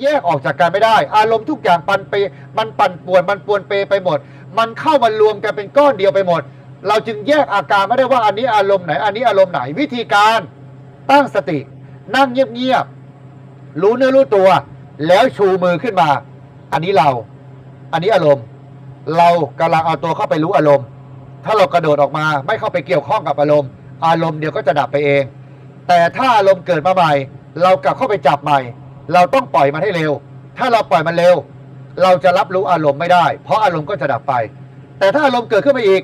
แยกออกจากกันไม่ได้ อารมณ์ทุกอย่างปันเปมันปั่นป่วนมันปวนเปไปหมด มันเข้ามารวมกันเป็นก้อนเดียวไปหมด เราจึงแยกอาการไม่ได้ว่าอันนี้อารมณ์ไหน อันนี้อารมณ์ไหนวิธีการตั้งสติ นั่งเงียบๆรู้เนื้อรู้ตัว แล้วชูมือขึ้นมา อันนี้เรา อันนี้อารมณ์ เรากำลังเอาตัวเข้าไปรู้อารมณ์ ถ้าเรากระโดดออกมาไม่เข้าไปเกี่ยวข้องกับอารมณ์ อารมณ์เดียวก็จะดับไปเอง แต่ถ้าอารมณ์เกิดมาใหม่ เรากลับเข้าไปจับใหม่ เราต้องปล่อยมันให้เร็ว ถ้าเราปล่อยมันเร็ว เราจะรับรู้อารมณ์ไม่ได้ เพราะอารมณ์ก็จะดับไป แต่ถ้าอารมณ์เกิดขึ้นมาอีก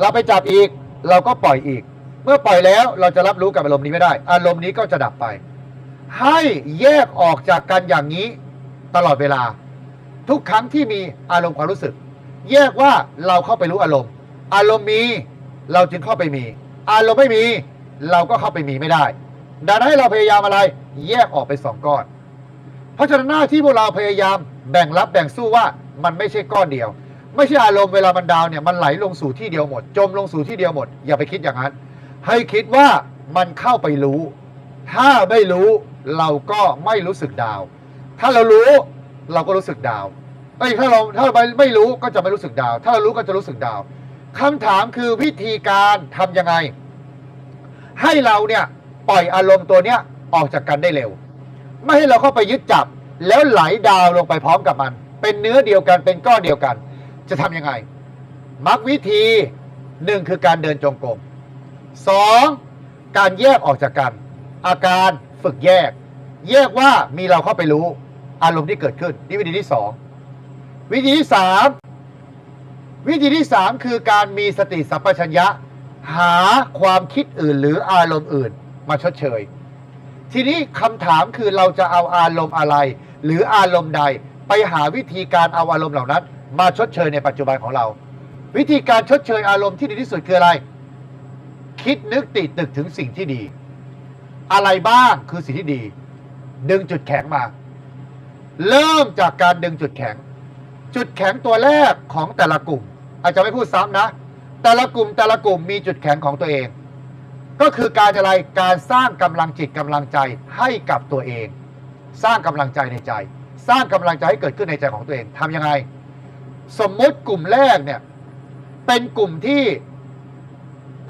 เราไปจับอีก เราก็ปล่อยอีก เมื่อปล่อยแล้วเราจะรับรู้กับอารมณ์นี้ไม่ได้ อารมณ์นี้ก็จะดับไป ให้แยกออกจากกันอย่างนี้ตลอดเวลา ทุกครั้งที่มีอารมณ์ความรู้สึก แยกว่าเราเข้าไปรู้อารมณ์ อารมณ์มีเราจึงเข้าไปมี อารมณ์ไม่มี เราก็เข้าไปมีไม่ได้ ดังนั้นให้เราพยายามอะไร แยกออกเป็นสองก้อน เพราะฉะนั้นหน้าที่พวกเราพยายามแบ่งรับแบ่งสู้ว่ามันไม่ใช่ก้อนเดียว ไม่ใช่อารมณ์เวลามันดาวเนี่ยมันไหลลงสู่ที่เดียวหมด จมลงสู่ที่เดียวหมด อย่าไปคิดอย่างนั้น ให้คิดว่ามันเข้าไปรู้ ถ้าไม่รู้เราก็ไม่รู้สึกดาว ถ้าเรารู้เราก็รู้สึกดาวเอ้ถ้าเราถ้าเราไม่รู้ก็จะไม่รู้สึกดาว ถ้าเรารู้ก็จะรู้สึกดาวคำถามคือวิธีการทำยังไง ให้เราเนี่ยปล่อยอารมณ์ตัวเนี้ยออกจากกันได้เร็ว ไม่ให้เราเข้าไปยึดจับ แล้วไหลดาวลงไปพร้อมกับมัน เป็นเนื้อเดียวกันเป็นก้อนเดียวกัน จะทำยังไงมักวิธีหนึ่งคือการเดินจงกรมสองการแยกออกจากกัน อาการฝึกแยก แยกว่ามีเราเข้าไปรู้ อารมณ์ที่เกิดขึ้นนี่วิธีที่สองวิธีที่สามวิธีที่สามคือการมีสติสัมปชัญญะ หาความคิดอื่นหรืออารมณ์อื่น มาชดเชย ทีนี้คำถามคือเราจะเอาอารมณ์อะไร หรืออารมณ์ใดไปหาวิธีการเอาอารมณ์เหล่านั้น มาชดเชยในปัจจุบันของเรา วิธีการชดเชยอารมณ์ที่ดีที่สุดคืออะไร คิดนึกติดตึกถึงสิ่งที่ดี อะไรบ้างคือสิ่งที่ดี ดึงจุดแข็งมา เริ่มจากการดึงจุดแข็ง จุดแข็งตัวแรกของแต่ละกลุ่ม อาจจะไม่พูดซ้ำนะ แต่ละกลุ่มแต่ละกลุ่มมีจุดแข็งของตัวเอง ก็คือการอะไรการสร้างกำลังจิตกำลังใจให้กับตัวเอง สร้างกำลังใจในใจ สร้างกำลังใจให้เกิดขึ้นในใจของตัวเองทำยังไง สมมุติกลุ่มแรกเนี่ยเป็นกลุ่มที่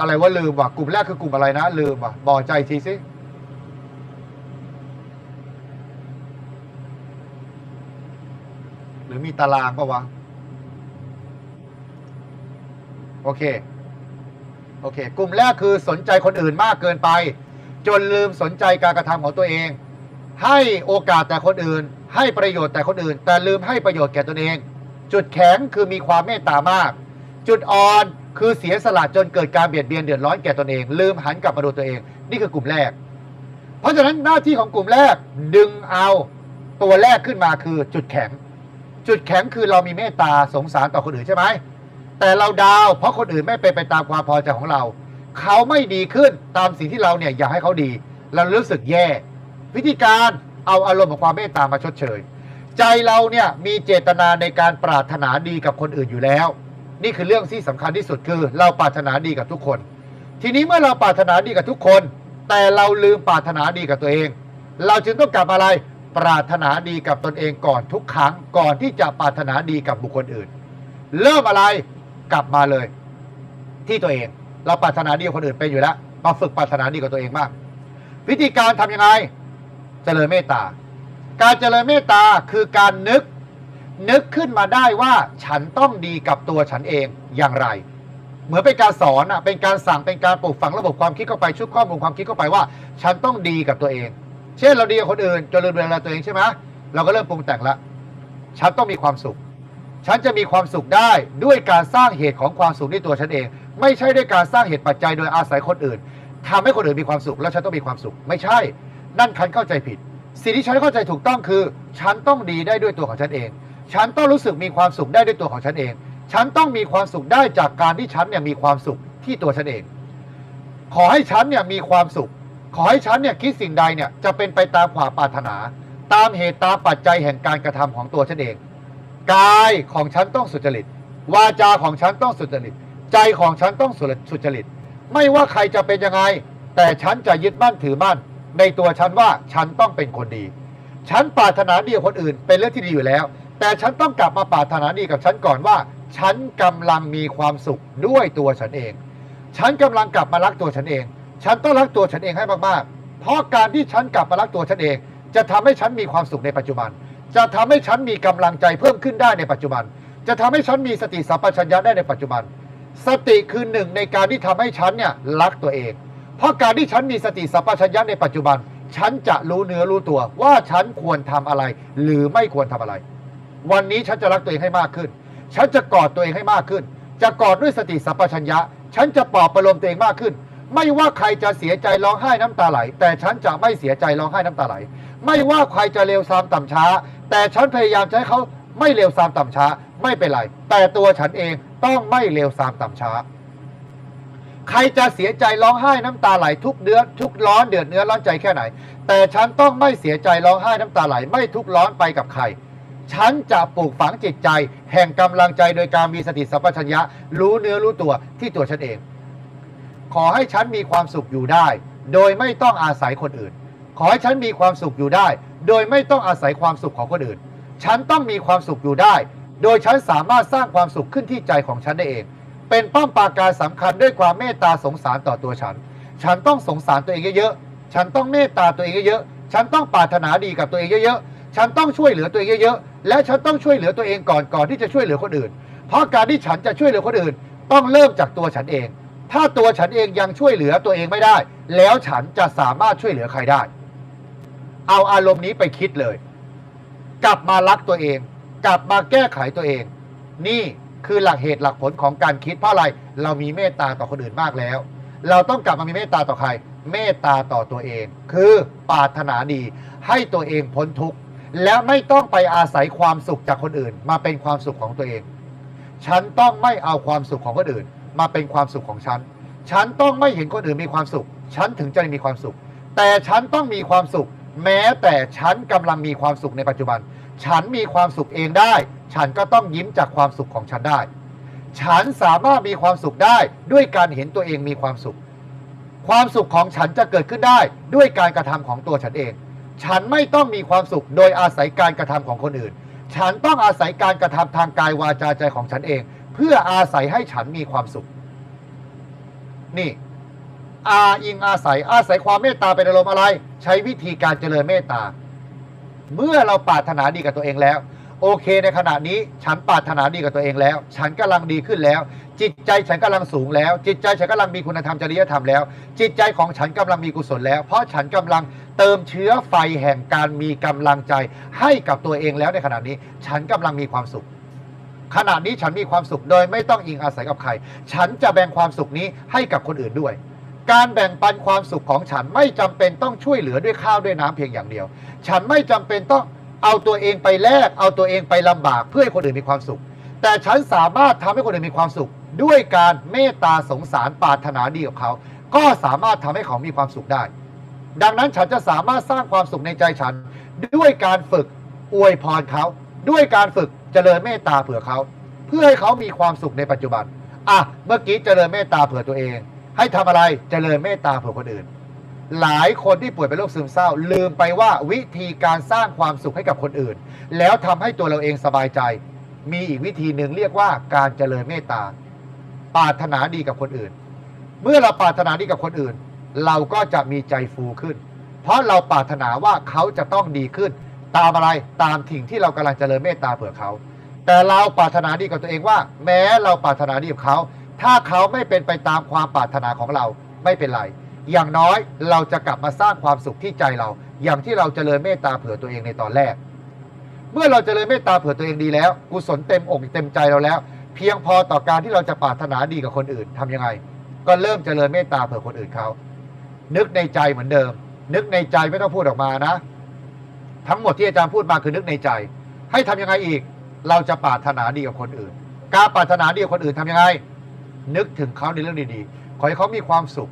อะไรว่าลืมว่ะกลุ่มแรกคือกลุ่มอะไรนะ ลืมว่ะบอกใจทีสิหรือมีตารางปะวะ โอเค โอเค กลุ่มแรกคือสนใจคนอื่นมากเกินไป จนลืมสนใจการกระทำของตัวเอง ให้โอกาสแต่คนอื่น ให้ประโยชน์แต่คนอื่น แต่ลืมให้ประโยชน์แก่ตนเอง จุดแข็งคือมีความเมตตามาก จุดอ่อนคือเสียสละจนเกิดการเบียดเบียนเดือดร้อนแก่ตนเอง ลืมหันกลับมาดูตัวเอง นี่คือกลุ่มแรก เพราะฉะนั้นหน้าที่ของกลุ่มแรกดึงเอาตัวแรกขึ้นมาคือจุดแข็ง จุดแข็งคือเรามีเมตตาสงสารต่อคนอื่นใช่ไหม แต่เราดาวเพราะคนอื่นไม่เป็นไปตามความพอใจของเรา เขาไม่ดีขึ้นตามสิ่งที่เราเนี่ยอยากให้เขาดี เรารู้สึกแย่ วิธีการเอาอารมณ์ของความเมตตามาชดเชย ใจเราเนี่ยมีเจตนาในการปรารถนาดีกับคนอื่นอยู่แล้ว นี่คือเรื่องที่สำคัญที่สุดคือเราปรารถนาดีกับทุกคน ทีนี้เมื่อเราปรารถนาดีกับทุกคน แต่เราลืมปรารถนาดีกับตัวเอง เราจึงต้องกลับอะไรปรารถนาดีกับตนเองก่อนทุกครั้งก่อนที่จะปรารถนาดีกับบุคคลอื่น เริ่มอะไร กลับมาเลย ที่ตัวเอง เราปรารถนาดีกับคนอื่นเป็นอยู่แล้วมาฝึกปรารถนาดีกับตัวเองมากวิธีการทำยังไง เจริญเมตตา การเจริญเมตตาคือการนึก นึกขึ้นมาได้ว่าฉันต้องดีกับตัวฉันเองอย่างไร เหมือนเป็นการสอนอะเป็นการสั่งเป็นการปลูกฝังระบบความคิดเข้าไปชุดข้อมูลความคิดเข้าไปว่า ฉันต้องดีกับตัวเอง เช่นเราดีกับคนอื่นจนลืมดูแลตัวเองใช่ไหมเราก็เริ่มปรุงแต่งละฉันต้องมีความสุข ฉันจะมีความสุขได้ด้วยการสร้างเหตุของความสุขในตัวฉันเอง ไม่ใช่ด้วยการสร้างเหตุปัจจัยโดยอาศัยคนอื่นทำให้คนอื่นมีความสุข แล้วฉันต้องมีความสุข ไม่ใช่ นั่นฉันเข้าใจผิด สิ่งที่ฉันเข้าใจถูกต้องคือ ฉันต้องดีได้ด้วยตัวของฉันเอง ฉันต้องรู้สึกมีความสุขได้ด้วยตัวของฉันเอง ฉันต้องมีความสุขได้จากการที่ฉันเนี่ยมีความสุขที่ตัวฉันเอง ขอให้ฉันเนี่ยมีความสุข ขอให้ฉันเนี่ยคิดสิ่งใดเนี่ยจะเป็นไปตามความปรารถนา ตามเหตุตามปัจจัยแห่งการกระทำของตัวฉันเอง กายของฉันต้องสุจริต วาจาของฉันต้องสุจริต ใจของฉันต้องสุจริต ไม่ว่าใครจะเป็นยังไง แต่ฉันจะยึดมั่นถือมั่น ในตัวฉันว่าฉันต้องเป็นคนดี ฉันปรารถนาดีกับคนอื่น เป็นเรื่องที่ดีอยู่แล้ว แต่ฉันต้องกลับมาปรารถนาดีกับฉันก่อนว่า ฉันกำลังมีความสุขด้วยตัวฉันเอง ฉันกำลังกลับมารักตัวฉันเอง ฉันต้องรักตัวฉันเองให้มากๆ เพราะการที่ฉันกลับมารักตัวฉันเอง จะทำให้ฉันมีความสุขในปัจจุบัน จะทำให้ฉันมีกำลังใจเพิ่มขึ้นได้ในปัจจุบัน จะทำให้ฉันมีสติสัมปชัญญะได้ในปัจจุบัน สติคือหนึ่งในการที่ทำให้ฉันเนี่ยรักตัวเอง เพราะการที่ฉันมีสติสัมปชัญญะในปัจจุบัน ฉันจะรู้เนื้อรู้ตัวว่าฉันควรทำอะไร หรือไม่ควรทำอะไร วันนี้ฉันจะรักตัวเองให้มากขึ้น ฉันจะกอดตัวเองให้มากขึ้น จะกอดด้วยสติสัมปชัญญะ ฉันจะปลอบประโลมตัวเองมากขึ้นไม่ว่าใครจะเสียใจร้องไห้น้ำตาไหล แต่ฉันจะไม่เสียใจร้องไห้น้ำตาไหล ไม่ว่าใครจะเลวทรามต่ำช้า แต่ฉันพยายามจะให้เขาไม่เลวทรามต่ำช้า ไม่เป็นไร แต่ตัวฉันเองต้องไม่เลวทรามต่ำช้า ใครจะเสียใจร้องไห้น้ำตาไหลทุกเดือนทุกร้อนเดือดเนื้อร้อนใจแค่ไหน แต่ฉันต้องไม่เสียใจร้องไห้น้ำตาไหลไม่ทุกร้อนไปกับใครฉันจะปลูกฝังจิตใจ แห่งกำลังใจโดยการมีสติสัมปชัญญะ รู้เนื้อรู้ตัวที่ตัวฉันเอง ขอให้ฉันมีความสุขอยู่ได้ โดยไม่ต้องอาศัยคนอื่น ขอให้ฉันมีความสุขอยู่ได้ โดยไม่ต้องอาศัยความสุขของคนอื่น ฉันต้องมีความสุขอยู่ได้ โดยฉันสามารถสร้างความสุขขึ้นที่ใจของฉันได้เอง เป็นป้อมปราการสำคัญด้วยความเมตตาสงสารต่อตัวฉัน ฉันต้องสงสารตัวเองเยอะๆ ฉันต้องเมตตาตัวเองเยอะๆ ฉันต้องปรารถนาดีกับตัวเองเยอะๆ ฉันต้องช่วยเหลือตัวเองเยอะๆ และฉันต้องช่วยเหลือตัวเองก่อนก่อนที่จะช่วยเหลือคนอื่น เพราะการที่ฉันจะช่วยเหลือคนอื่น ต้องเริ่มจากตัวฉันเอง ถ้าตัวฉันเองยังช่วยเหลือตัวเองไม่ได้ แล้วฉันจะสามารถช่วยเหลือใครได้ เอาอารมณ์นี้ไปคิดเลย กลับมารักตัวเอง กลับมาแก้ไขตัวเอง นี่คือหลักเหตุหลักผลของการคิดเพราะอะไรเรามีเมตตาต่อคนอื่นมากแล้ว เราต้องกลับมามีเมตตาต่อใคร เมตตาต่อตัวเอง คือปรารถนาดีให้ตัวเองพ้นทุกข์และไม่ต้องไปอาศัยความสุขจากคนอื่น มาเป็นความสุขของตัวเอง ฉันต้องไม่เอาความสุขของคนอื่น มาเป็นความสุขของฉัน ฉันต้องไม่เห็นคนอื่นมีความสุข ฉันถึงจะมีความสุข แต่ฉันต้องมีความสุข แม้แต่ฉันกำลังมีความสุขในปัจจุบัน ฉันมีความสุขเองได้ ฉันก็ต้องยิ้มจากความสุขของฉันได้ ฉันสามารถมีความสุขได้ด้วยการเห็นตัวเองมีความสุข ความสุขของฉันจะเกิดขึ้นได้ด้วยการกระทำของตัวฉันเอง ฉันไม่ต้องมีความสุขโดยอาศัยการกระทำของคนอื่น ฉันต้องอาศัยการกระทำทางกายวาจาใจของฉันเอง เพื่ออาศัยให้ฉันมีความสุข นี่ อาอิงอาศัยอาศัยความเมตตาเป็นอารมณ์อะไร ใช้วิธีการเจริญเมตตา เมื่อเราปรารถนาดีกับตัวเองแล้ว โอเคในขณะนี้ฉันปรารถนาดีกับตัวเองแล้ว ฉันกำลังดีขึ้นแล้ว จิตใจฉันกำลังสูงแล้ว จิตใจฉันกำลังมีคุณธรรมจริยธรรมแล้ว จิตใจของฉันกำลังมีกุศลแล้ว เพราะฉันกำลังเติมเชื้อไฟแห่งการมีกำลังใจให้กับตัวเองแล้วในขณะนี้ ฉันกำลังมีความสุขขณะนี้ฉันมีความสุขโดยไม่ต้องอิงอาศัยกับใคร ฉันจะแบ่งความสุขนี้ให้กับคนอื่นด้วย การแบ่งปันความสุขของฉันไม่จำเป็นต้องช่วยเหลือด้วยข้าวด้วยน้ำเพียงอย่างเดียว ฉันไม่จำเป็นต้องเอาตัวเองไปแลกเอาตัวเองไปลำบากเพื่อให้คนอื่นมีความสุข แต่ฉันสามารถทำให้คนอื่นมีความสุข ด้วยการเมตตาสงสารปรารถนาดีกับเขา ก็สามารถทำให้เขามีความสุขได้ ดังนั้นฉันจะสามารถสร้างความสุขในใจฉัน ด้วยการฝึกอวยพรเขา ด้วยการฝึกเจริญเมตตาเผื่อเขา เพื่อให้เขามีความสุขในปัจจุบันอะเมื่อกี้เจริญเมตตาเผื่อตัวเอง ให้ทำอะไรเจริญเมตตาเผื่อคนอื่น หลายคนที่ป่วยเป็นโรคซึมเศร้า ลืมไปว่าวิธีการสร้างความสุขให้กับคนอื่น แล้วทำให้ตัวเราเองสบายใจ มีอีกวิธีหนึ่งเรียกว่าการเจริญเมตตาปรารถนาดีกับคนอื่น เมื่อเราปรารถนาดีกับคนอื่น เราก็จะมีใจฟูขึ้น เพราะเราปรารถนาว่าเขาจะต้องดีขึ้น ตามอะไรตามถิ่งที่เรากำลังเจริญเมตตาเผื่อเขา แต่เราปรารถนาดีกับตัวเองว่า แม้เราปรารถนาดีกับเขา ถ้าเขาไม่เป็นไปตามความปรารถนาของเราไม่เป็นไร อย่างน้อยเราจะกลับมาสร้างความสุขที่ใจเรา อย่างที่เราเจริญเมตตาเผื่อตัวเองในตอนแรก เมื่อเราเจริญเมตตาเผื่อตัวเองดีแล้วกุศลเต็มอกเต็มใจเราแล้ว เพียงพอต่อการที่เราจะปรารถนาดีกับคนอื่นทำยังไง ก็เริ่มเจริญเมตตาเผื่อคนอื่นเขานึกในใจเหมือนเดิม นึกในใจไม่ต้องพูดออกมานะ ทั้งหมดที่อาจารย์พูดมาคือนึกในใจ ให้ทำยังไงอีก เราจะปรารถนาดีกับคนอื่น การปรารถนาดีกับคนอื่นทำยังไง นึกถึงเขาในเรื่องดีๆ ขอให้เขามีความสุข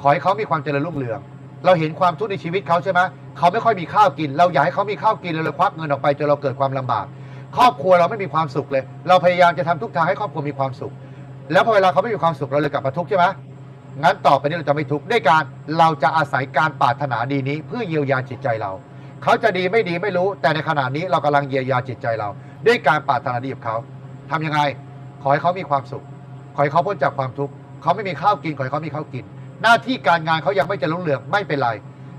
ขอให้เขามีความเจริญรุ่งเรือง เราเห็นความทุกข์ในชีวิตเขาใช่ไหมเขาไม่ค่อยมีข้าวกิน เราอยากให้เขามีข้าวกินเราเลยควักเงินออกไปจนเราเกิดความลำบาก ครอบครัวเราไม่มีความสุขเลย เราพยายามจะทำทุกทางให้ครอบครัวมีความสุข แล้วพอเวลาเขาไม่มีความสุขเราเลยกลับมาทุกข์ใช่ไหมงั้นต่อไปนี้เราจะไม่ทุกข์ด้วยการเราจะอาศัยการปรารถนาดีนี้เพื่อเยียวยาจิตใจเรา เขาจะดีไม่ดีไม่รู้ แต่ในขณะนี้เรากำลังเยียวยาจิตใจเรา ด้วยการปรารถนาดีกับเขาทำยังไง ขอให้เขามีความสุข ขอให้เขาพ้นจากความทุกข์เขาไม่มีข้าวกินขอให้เขามีข้าวกิน หน้าที่การงานเขายังไม่จะรุ่งเรืองไม่เป็นไร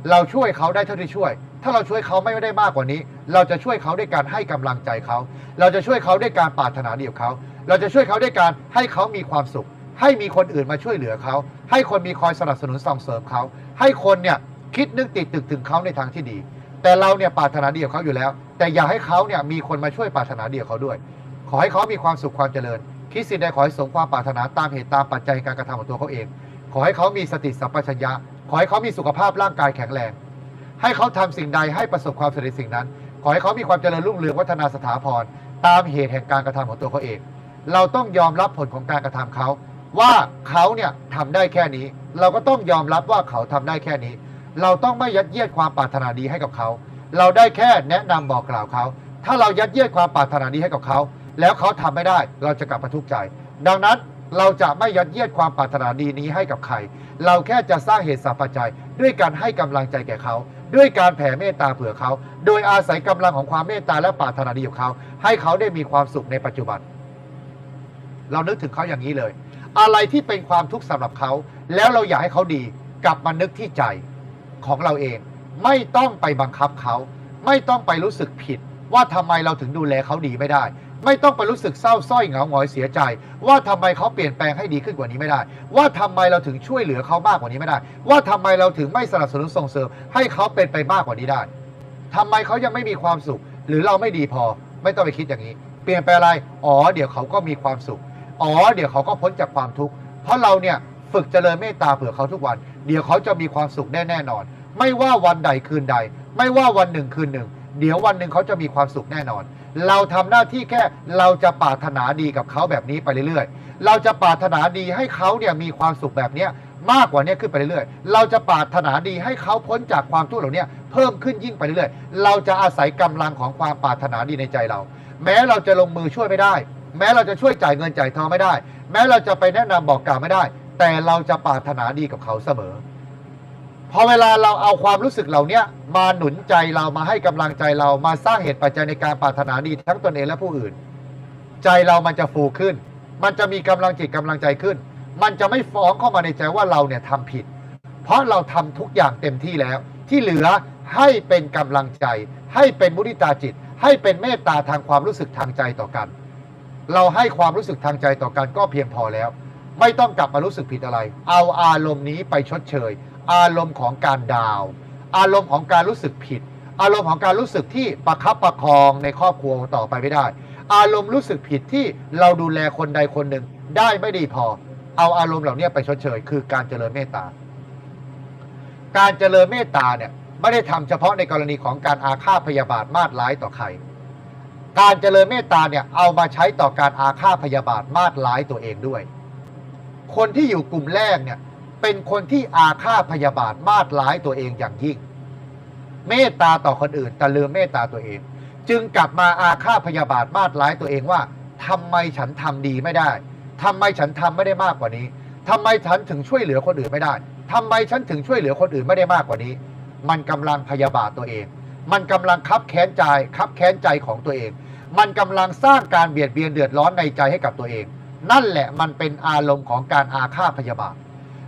เราช่วยเขาได้เท่าที่ช่วย ถ้าเราช่วยเขาไม่ได้มากกว่านี้ เราจะช่วยเขาด้วยการให้กำลังใจเขา เราจะช่วยเขาด้วยการปรารถนาดีกับเขา เราจะช่วยเขาด้วยการให้เขามีความสุข ให้มีคนอื่นมาช่วยเหลือเขา ให้คนมีคอยสนับสนุนส่งเสริมเขา ให้คนเนี่ยคิดนึกติดตึกถึงเขาในทางที่ดี แต่เราเนี่ยปรารถนาดีกับเขาอยู่แล้ว แต่อย่าให้เขาเนี่ยมีคนมาช่วยปรารถนาดีกับเขาด้วย ขอให้เขามีความสุขความเจริญ คิดสิ่งใดขอให้สมความปรารถนาตามเหตุตามปัจจัยการกระทำของตัวเขาเอง ขอให้เขามีสติสัมปชัญญะ ขอให้เขามีสุขภาพร่างกายแข็งแรง ให้เขาทำสิ่งใดให้ประสบความสำเร็จสิ่งนั้น ขอให้เขามีความเจริญรุ่งเรืองวัฒนาสถาพรตามเหตุแห่งการกระทำของตัวเขาเอง เราต้องยอมรับผลของการกระทำเขา ว่าเขาเนี่ยทำได้แค่นี้ เราก็ต้องยอมรับว่าเขาทำได้แค่นี้ เราต้องไม่ยัดเยียดความปรารถนาดีให้กับเขา เราได้แค่แนะนำบอกกล่าวเขา ถ้าเรายัดเยียดความปรารถนาดีให้กับเขา แล้วเขาทำไม่ได้เราจะกลับมาทุกข์ใจ ดังนั้นเราจะไม่ยัดเยียดความปรารถนาดีนี้ให้กับใคร เราแค่จะสร้างเหตุสัพพจัย ด้วยการให้กำลังใจแก่เขา ด้วยการแผ่เมตตาเผื่อเขา โดยอาศัยกำลังของความเมตตาและปรารถนาดีของเขา ให้เขาได้มีความสุขในปัจจุบัน เรานึกถึงเขาอย่างนี้เลย อะไรที่เป็นความทุกข์สำหรับเขา แล้วเราอยากให้เขาดี กลับมานึกที่ใจของเราเอง ไม่ต้องไปบังคับเขา ไม่ต้องไปรู้สึกผิด ว่าทำไมเราถึงดูแลเขาดีไม่ได้ ไม่ต้องไปรู้สึกเศร้าสร้อยเหงาหงอยเสียใจ ว่าทำไมเขาเปลี่ยนแปลงให้ดีขึ้นกว่านี้ไม่ได้ ว่าทำไมเราถึงช่วยเหลือเขามากกว่านี้ไม่ได้ ว่าทำไมเราถึงไม่สนับสนุนส่งเสริม ให้เขาเป็นไปมากกว่านี้ได้ทำไมเขายังไม่มีความสุข หรือเราไม่ดีพอ ไม่ต้องไปคิดอย่างนี้ เปลี่ยนไปอะไร อ๋อ เดี๋ยวเขาก็มีความสุข อ๋อ เดี๋ยวเขาก็พ้นจากความทุกข์ เพราะเราเนี่ยฝึกเจริญเมตตาเผื่อเขาทุกวัน เดี๋ยวเขาจะมีความสุขแน่แน่นอน ไม่ว่าวันใดคืนใด ไม่ว่าวันหนึ่งคืนหนึ่ง เดี๋ยววันหนึ่งเขาจะมีความสุขแน่นอน เราทำหน้าที่แค่เราจะปรารถนาดีกับเขาแบบนี้ไปเรื่อยๆ เราจะปรารถนาดีให้เขาเนี่ยมีความสุขแบบเนี้ยมากกว่านี้ขึ้นไปเรื่อยๆ เราจะปรารถนาดีให้เขาพ้นจากความทุกข์เหล่านี้เพิ่มขึ้นยิ่งไปเรื่อยๆ เราจะอาศัยกำลังของความปรารถนาดีในใจเรา แม้เราจะลงมือช่วยไม่ได้ แม้เราจะช่วยจ่ายเงินจ่ายทองไม่ได้ แม้เราจะไปแนะนำบอกกล่าวไม่ได้ แต่เราจะปรารถนาดีกับเขาเสมอ พอเวลาเราเอาความรู้สึกเหล่านี้มาหนุนใจเรามาให้กำลังใจเรามาสร้างเหตุปัจจัยในการปรารถนาดีทั้งตนเองและผู้อื่น ใจเรามันจะฟูขึ้น มันจะมีกำลังจิตกำลังใจขึ้น มันจะไม่ฟ้องเข้ามาในใจว่าเราเนี่ยทำผิด เพราะเราทำทุกอย่างเต็มที่แล้ว ที่เหลือให้เป็นกำลังใจ ให้เป็นมุทิตาจิต ให้เป็นเมตตาทางความรู้สึกทางใจต่อกัน เราให้ความรู้สึกทางใจต่อกันก็เพียงพอแล้ว ไม่ต้องกลับมารู้สึกผิดอะไร เอาอารมณ์นี้ไปชดเชย อารมณ์ของการดาว อารมณ์ของการรู้สึกผิด อารมณ์ของการรู้สึกที่ประคับประคองในครอบครัวต่อไปไม่ได้ อารมณ์รู้สึกผิดที่เราดูแลคนใดคนหนึ่ง ได้ไม่ดีพอ เอาอารมณ์เหล่านี้ไปชดเชย คือการเจริญเมตตา การเจริญเมตตาเนี่ยไม่ได้ทำเฉพาะในกรณีของการอาฆาตพยาบาทมาดร้ายต่อใคร การเจริญเมตตาเนี่ยเอามาใช้ต่อการอาฆาตพยาบาทมาดร้ายตัวเองด้วย คนที่อยู่กลุ่มแรกเนี่ย เป็นคนที่อาฆาตพยาบาทมาดร้ายตัวเองอย่างยิ่ง เมตตาต่อคนอื่น แต่ลืมเมตตาตัวเอง จึงกลับมาอาฆาตพยาบาทมาดร้ายตัวเองว่าทำไมฉันทำดีไม่ได้ทำไมฉันทำไม่ได้มากกว่านี้ทำไมฉันถึงช่วยเหลือคนอื่นไม่ได้ทำไมฉันถึงช่วยเหลือคนอื่นไม่ได้มากกว่านี้ มันกำลังพยาบาทตัวเอง มันกำลังคับแค้นใจคับแค้นใจของตัวเอง มันกำลังสร้างการเบียดเบียนเดือดร้อนในใจให้กับตัวเอง นั่นแหละมันเป็นอารมณ์ของการอาฆาตพยาบาท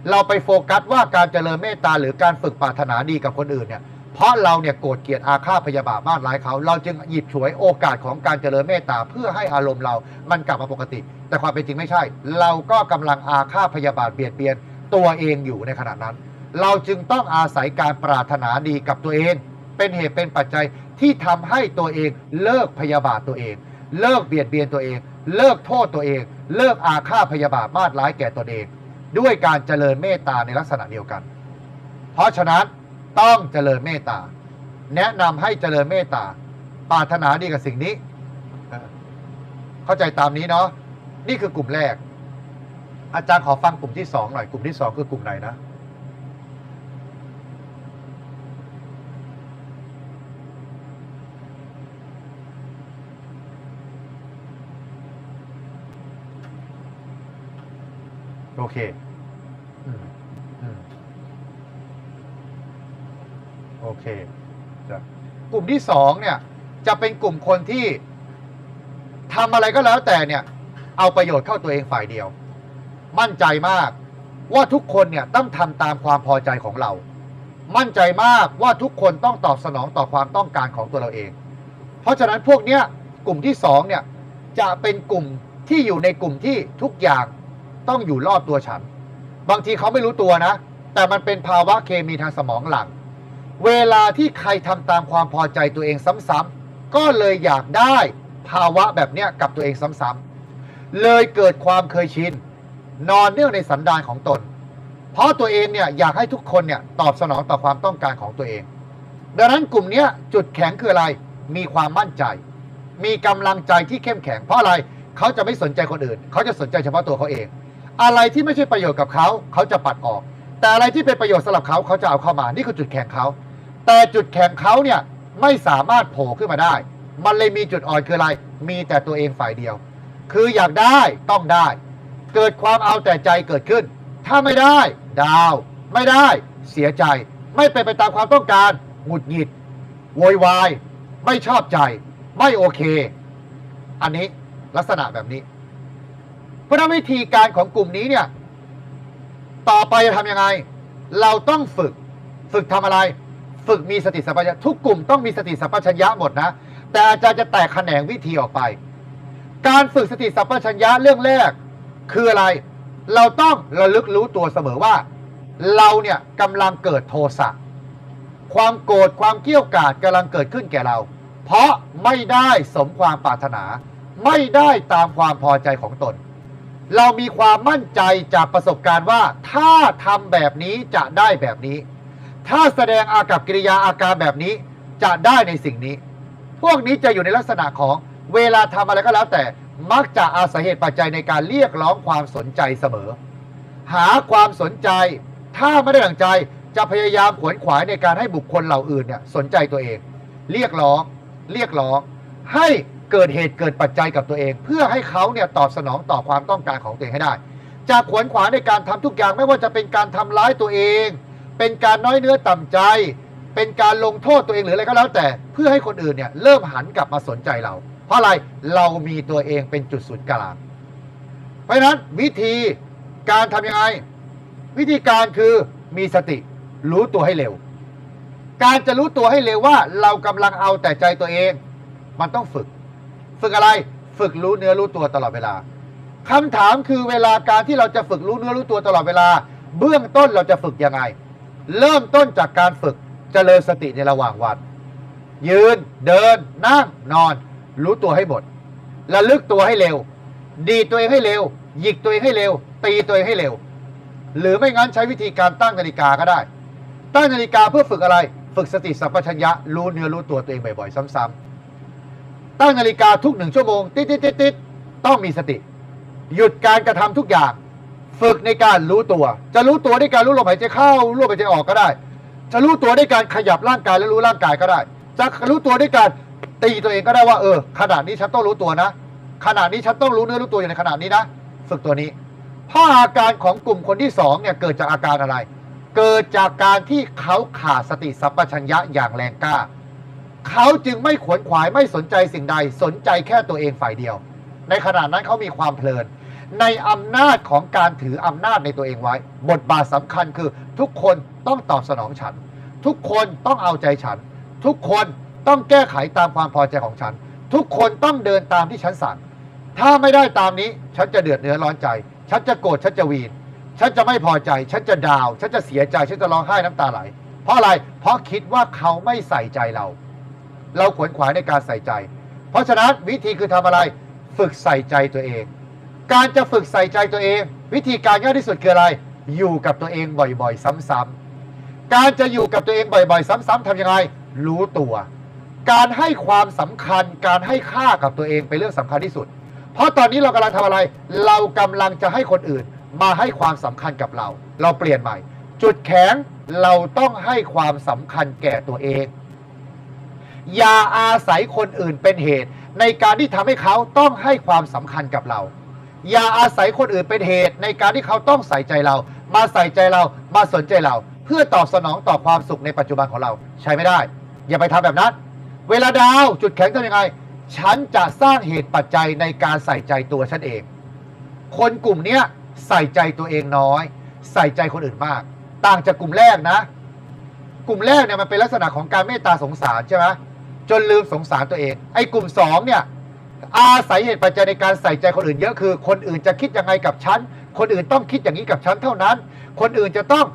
เราไปโฟกัสว่าการเจริญเมตตาหรือการฝึกปรารถนาดีกับคนอื่นเนี่ยเพราะเราเนี่ยโกรธเกลียดอาฆาตพยาบาทมาดร้ายเขา เราจึงหยิบฉวยโอกาสของการเจริญเมตตาเพื่อให้อารมณ์เรามันกลับมาปกติ แต่ความเป็นจริงไม่ใช่ เราก็กำลังอาฆาตพยาบาทเบียดเบียนตัวเองอยู่ในขณะนั้น เราจึงต้องอาศัยการปรารถนาดีกับตัวเอง เป็นเหตุเป็นปัจจัยที่ทำให้ตัวเองเลิกพยาบาทตัวเอง เลิกเบียดเบียนตัวเอง เลิกโทษตัวเอง เลิกอาฆาตพยาบาทมาดร้ายแก่ตนเอง ด้วยการเจริญเมตตาในลักษณะเดียวกัน เพราะฉะนั้นต้องเจริญเมตตา แนะนำให้เจริญเมตตาปรารถนาดีกับสิ่งนี้ เข้าใจตามนี้เนาะนี่คือกลุ่มแรก อาจารย์ขอฟังกลุ่มที่สองหน่อยกลุ่มที่สองคือกลุ่มไหนนะ โอเคอืมอืมโอเคจ้ะกลุ่มที่สองเนี่ย จะเป็นกลุ่มคนที่ทำอะไรก็แล้วแต่เนี่ย เอาประโยชน์เข้าตัวเองฝ่ายเดียว มั่นใจมากว่าทุกคนเนี่ยต้องทำตามความพอใจของเรา มั่นใจมากว่าทุกคนต้องตอบสนองต่อความต้องการของตัวเราเอง เพราะฉะนั้นพวกเนี้ยกลุ่มที่สองเนี่ยจะเป็นกลุ่มที่อยู่ในกลุ่มที่ทุกอย่าง ต้องอยู่รอบตัวฉัน บางทีเขาไม่รู้ตัวนะ แต่มันเป็นภาวะเคมีทางสมองหลัง เวลาที่ใครทำตามความพอใจตัวเองซ้ำๆก็เลยอยากได้ภาวะแบบเนี้ยกับตัวเองซ้ำๆเลยเกิดความเคยชิน นอนเนื่องในสันดานของตน เพราะตัวเองเนี่ยอยากให้ทุกคนเนี่ยตอบสนองต่อความต้องการของตัวเอง ดังนั้นกลุ่มเนี้ยจุดแข็งคืออะไร มีความมั่นใจ มีกำลังใจที่เข้มแข็งเพราะอะไรเขาจะไม่สนใจคนอื่น เขาจะสนใจเฉพาะตัวเขาเอง อะไรที่ไม่ใช่ประโยชน์กับเขาเขาจะปัดออก แต่อะไรที่เป็นประโยชน์สำหรับเขาเขาจะเอาเข้ามานี่คือจุดแข็งเขาแต่จุดแข็งเขาเนี่ยไม่สามารถโผล่ขึ้นมาได้ มันเลยมีจุดอ่อนคืออะไร มีแต่ตัวเองฝ่ายเดียว คืออยากได้ต้องได้ เกิดความเอาแต่ใจเกิดขึ้น ถ้าไม่ได้ ดาว ไม่ได้ เสียใจ ไม่เป็นไปตามความต้องการหงุดหงิดโวยวาย ไม่ชอบใจ ไม่โอเค อันนี้ลักษณะแบบนี้ เพราะฉะนั้นวิธีการของกลุ่มนี้เนี่ย ต่อไปจะทำยังไง เราต้องฝึก ฝึกทำอะไร ฝึกมีสติสัมปชัญญะทุกกลุ่มต้องมีสติสัมปชัญญะหมดนะ แต่อาจารย์จะแตกแขนงวิธีออกไป การฝึกสติสัมปชัญญะเรื่องแรกคืออะไร เราต้องระลึกรู้ตัวเสมอว่า เราเนี่ยกำลังเกิดโทสะความโกรธความเกรี้ยวกาดกำลังเกิดขึ้นแก่เรา เพราะไม่ได้สมความปรารถนา ไม่ได้ตามความพอใจของตน เรามีความมั่นใจจากประสบการณ์ว่า ถ้าทำแบบนี้จะได้แบบนี้ ถ้าแสดงอากับกิริยาอาการแบบนี้จะได้ในสิ่งนี้ พวกนี้จะอยู่ในลักษณะของเวลาทำอะไรก็แล้วแต่มักจะอาศัยเหตุปัจจัยในการเรียกร้องความสนใจเสมอ หาความสนใจ ถ้าไม่ได้ดังใจจะพยายามขวนขวายในการให้บุคคลเหล่าอื่นเนี่ยสนใจตัวเอง เรียกร้อง เรียกร้อง ให้ เกิดเหตุเกิดปัจจัยกับตัวเอง เพื่อให้เขาเนี่ยตอบสนองต่อความต้องการของตัวเองให้ได้จะขวนขวายในการทำทุกอย่างไม่ว่าจะเป็นการทำร้ายตัวเอง เป็นการน้อยเนื้อต่ำใจ เป็นการลงโทษตัวเองหรืออะไรก็แล้วแต่ เพื่อให้คนอื่นเนี่ยเริ่มหันกลับมาสนใจเรา เพราะอะไรเรามีตัวเองเป็นจุดศูนย์กลางเพราะฉะนั้นวิธีการทำยังไง วิธีการคือมีสติรู้ตัวให้เร็ว การจะรู้ตัวให้เร็วว่าเรากำลังเอาแต่ใจตัวเอง มันต้องฝึก ฝึกอะไร ฝึกรู้เนื้อรู้ตัวตลอดเวลาคำถามคือเวลาการที่เราจะฝึกรู้เนื้อรู้ตัวตลอดเวลา เบื้องต้นเราจะฝึกยังไง เริ่มต้นจากการฝึกเจริญสติในระหว่างวัน ยืนเดินนั่งนอน รู้ตัวให้หมดระลึกตัวให้เร็ว ดีตัวเองให้เร็ว หยิกตัวเองให้เร็ว ตีตัวเองให้เร็ว หรือไม่งั้นใช้วิธีการตั้งนาฬิกาก็ได้ ตั้งนาฬิกาเพื่อฝึกอะไร ฝึกสติสัมปชัญญะรู้เนื้อรู้ตัวตัวเองบ่อยๆ ซ้ำๆ ตั้งนาฬิกาทุกหนึ่งชั่วโมง ติดติดติดติดต้องมีสติ หยุดการกระทำทุกอย่าง ฝึกในการรู้ตัว จะรู้ตัวด้วยการรู้ลมหายใจเข้ารู้ลมหายใจออกก็ได้ จะรู้ตัวด้วยการขยับร่างกายและรู้ร่างกายก็ได้ จะรู้ตัวด้วยการตีตัวเองก็ได้ว่าเออขณะนี้ฉันต้องรู้ตัวนะขณะนี้ฉันต้องรู้เนื้อรู้ตัวอยู่ในขณะนี้นะฝึกตัวนี้เพราะอาการของกลุ่มคนที่สองเนี่ยเกิดจากอาการอะไร เกิดจากการที่เขาขาดสติสัมปชัญญะอย่างแรงกล้า เขาจึงไม่ขวนขวายไม่สนใจสิ่งใดสนใจแค่ตัวเองฝ่ายเดียว ในขณะนั้นเขามีความเพลิน ในอำนาจของการถืออำนาจในตัวเองไว้ บทบาทสำคัญคือทุกคนต้องตอบสนองฉัน ทุกคนต้องเอาใจฉัน ทุกคนต้องแก้ไขตามความพอใจของฉัน ทุกคนต้องเดินตามที่ฉันสั่ง ถ้าไม่ได้ตามนี้ฉันจะเดือดเนื้อร้อนใจ ฉันจะโกรธฉันจะวีนฉันจะไม่พอใจ ฉันจะดาว ฉันจะเสียใจ ฉันจะร้องไห้น้ำตาไหล เพราะอะไร เพราะคิดว่าเขาไม่ใส่ใจเรา เราขวนขวายในการใส่ใจ เพราะฉะนั้นวิธีคือทำอะไรฝึกใส่ใจตัวเอง การจะฝึกใส่ใจตัวเอง วิธีการง่ายที่สุดคืออะไร อยู่กับตัวเองบ่อยๆ ซ้ำๆการจะอยู่กับตัวเองบ่อยๆ ซ้ำๆทำยังไง รู้ตัว การให้ความสำคัญ การให้ค่ากับตัวเองเป็นเรื่องสำคัญที่สุด เพราะตอนนี้เรากำลังทำอะไร เรากำลังจะให้คนอื่นมาให้ความสำคัญกับเรา เราเปลี่ยนใหม่ จุดแข็งเราต้องให้ความสำคัญแก่ตัวเอง อย่าอาศัยคนอื่นเป็นเหตุ ในการที่ทำให้เขาต้องให้ความสำคัญกับเรา อย่าอาศัยคนอื่นเป็นเหตุ ในการที่เขาต้องใส่ใจเรา มาใส่ใจเรามาสนใจเรา เพื่อตอบสนองต่อความสุขในปัจจุบันของเรา ใช้ไม่ได้ อย่าไปทำแบบนั้น เวลาดาวจุดแข็งทำยังไง ฉันจะสร้างเหตุปัจจัยในการใส่ใจตัวฉันเอง คนกลุ่มเนี้ยใส่ใจตัวเองน้อย ใส่ใจคนอื่นมาก ต่างจากกลุ่มแรกนะ กลุ่มแรกเนี่ยมันเป็นลักษณะของการเมตตาสงสารใช่ไหม จนลืมสงสารตัวเอง ไอ้กลุ่มสองเนี่ยอาศัยเหตุปัจจัยในการใส่ใจคนอื่นเยอะคือ คนอื่นจะคิดยังไงกับฉัน คนอื่นต้องคิดอย่างนี้กับฉันเท่านั้น คนอื่นจะต้อง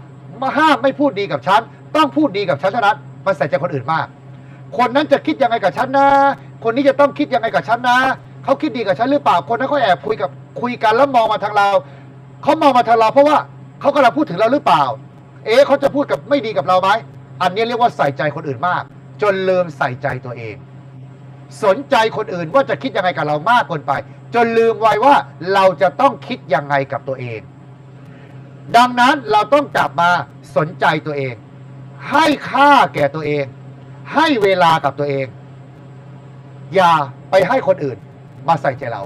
มาห้ามไม่พูดดีกับฉัน ต้องพูดดีกับฉันเท่านั้น มันใส่ใจคนอื่นมาก คนนั้นจะคิดยังไงกับฉันนะ คนนี้จะต้องคิดยังไงกับฉันนะ เขาคิดดีกับฉันหรือเปล่า คนนั้นเขาแอบคุยกับคุยกันแล้วมองมาทางเรา เขามองมาทางเราเพราะว่าเขากำลังพูดถึงเราหรือเปล่า เอ๊ะเขาจะพูดกับไม่ดีกับเราไหม อันนี้เรียกว่าใส่ใจคนอื่นมาก จนลืมใส่ใจตัวเอง สนใจคนอื่นว่าจะคิดยังไงกับเรามากเกินไป จนลืมไว้ว่าเราจะต้องคิดยังไงกับตัวเอง ดังนั้นเราต้องกลับมาสนใจตัวเอง ให้ค่าแก่ตัวเอง ให้เวลากับตัวเอง อย่าไปให้คนอื่นมาใส่ใจเรา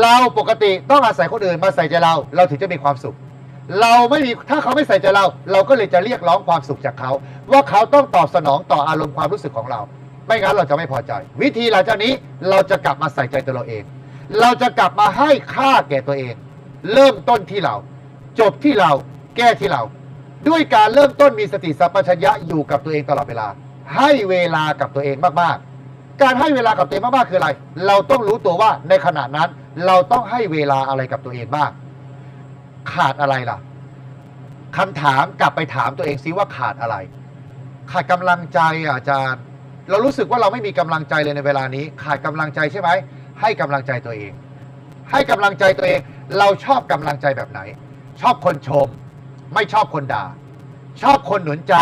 เราปกติต้องอาศัยคนอื่นมาใส่ใจเรา เราถึงจะมีความสุข เราไม่มีถ้าเขาไม่ใส่ใจเรา เราก็เลยจะเรียกร้องความสุขจากเขา ว่าเขาต้องตอบสนองต่ออารมณ์ความรู้สึกของเรา ไม่งั้นเราจะไม่พอใจ วิธีหลังจากนี้เราจะกลับมาใส่ใจตัวเราเอง เราจะกลับมาให้ค่าแก่ตัวเอง เริ่มต้นที่เรา จบที่เราแก้ที่เรา ด้วยการเริ่มต้นมีสติสัมปชัญญะอยู่กับตัวเองตลอดเวลา ให้เวลากับตัวเองมากๆ การให้เวลากับตัวเองมากๆคืออะไร เราต้องรู้ตัวว่าในขณะนั้นเราต้องให้เวลาอะไรกับตัวเองบ้าง ขาดอะไรล่ะคำถามกลับไปถามตัวเองซิว่าขาดอะไร ขาดกำลังใจอะอาจารย์ เรารู้สึกว่าเราไม่มีกำลังใจเลยในเวลานี้ ขาดกำลังใจใช่ไหมให้กำลังใจตัวเอง ให้กำลังใจตัวเอง เราชอบกำลังใจแบบไหน ชอบคนชม ไม่ชอบคนด่า ชอบคนหนุนใจ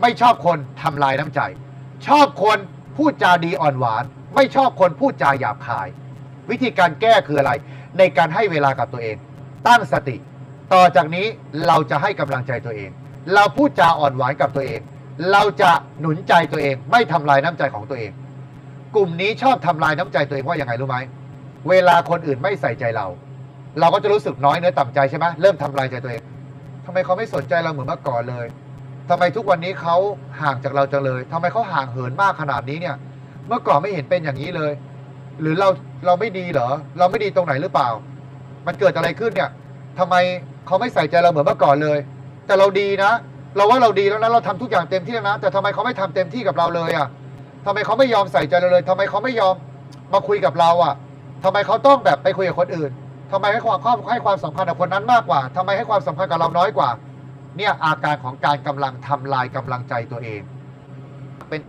ไม่ชอบคนทำลายน้ำใจ ชอบคนพูดจาดีอ่อนหวาน ไม่ชอบคนพูดจาหยาบคาย วิธีการแก้คืออะไร ในการให้เวลากับตัวเอง ตั้งสติ ต่อจากนี้เราจะให้กำลังใจตัวเอง เราพูดจาอ่อนหวานกับตัวเอง เราจะหนุนใจตัวเอง ไม่ทำลายน้ำใจของตัวเอง กลุ่มนี้ชอบทำลายน้ำใจตัวเองว่าะยังไงรู้ไหมเวลาคนอื่นไม่ใส่ใจเรา เราก็จะรู้สึกน้อยเนื้อต่ำใจใช่ไหมเริ่มทำลายใจตัวเองทำไมเขาไม่สนใจเราเหมือนเมื่อก่อนเลยทำไมทุกวันนี้เขาห่างจากเราจังเลยทำไมเขาห่างเหินมากขนาดนี้เนี่ย เมื่อก่อนไม่เห็นเป็นอย่างนี้เลย หรือเราเราไม่ดีเหรอ เราไม่ดีตรงไหนหรือเปล่า มันเกิดอะไรขึ้นเนี่ยทำไมเขาไม่ใส่ใจเราเหมือนเมื่อก่อนเลย แต่เราดีนะ เราว่าเราดีแล้วนะเราทำทุกอย่างเต็มที่แล้วนะ แต่ทำไมเขาไม่ทำเต็มที่กับเราเลยอะทำไมเขาไม่ยอมใส่ใจเราเลยทำไมเขาไม่ยอมมาคุยกับเราอะทำไมเขาต้องแบบไปคุยกับคนอื่นทำไมให้ความให้ความสำคัญกับคนนั้นมากกว่าทำไมให้ความสำคัญกับเราน้อยกว่า เนี่ยอาการของการกำลังทำลายกำลังใจตัวเองเป็น